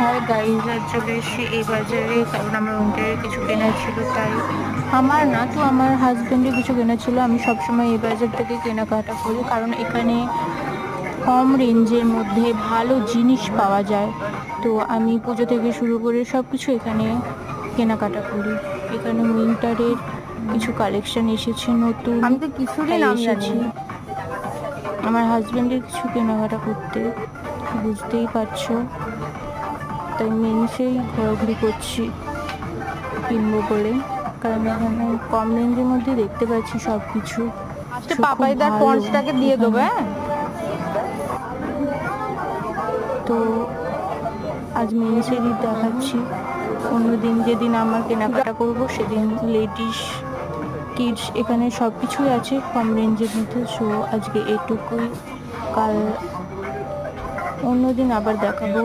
Hi guys আর চলে এসেছি এই বাজারে কারণ আমার উইন্টারের কিছু কেনার ছিল তাই আমার না তো আমার হাজব্যান্ডের কিছু কেনা ছিল আমি সবসময় এই বাজার থেকে কেনাকাটা করি কারণ এখানে কম রেঞ্জের মধ্যে ভালো জিনিস পাওয়া যায়। তো আমি পুজো থেকে শুরু করে সব কিছু এখানে কেনাকাটা করি। এখানে উইন্টারের কিছু কালেকশন এসেছে নতুন আমি তো কিছুরই নাম এসেছি। আমার হাজব্যান্ডের কিছু কেনাকাটা করতে বুঝতেই পারছ। তাই মেনসেই ঘোরাঘুরি করছি কিনবো বলে। কারণ এখানে কম রেঞ্জের মধ্যে দেখতে পাচ্ছি সব কিছু পাপাইদার দিয়ে দেবো হ্যাঁ। তো আজ মেনসেরই দেখাচ্ছি। অন্যদিন যেদিন আমার কেনাকাটা করব সেদিন লেডিস কিডস এখানে সব কিছুই আছে কম রেঞ্জের মধ্যে। সো আজকে এটুকুই। কাল অন্যদিন আবার দেখাবো।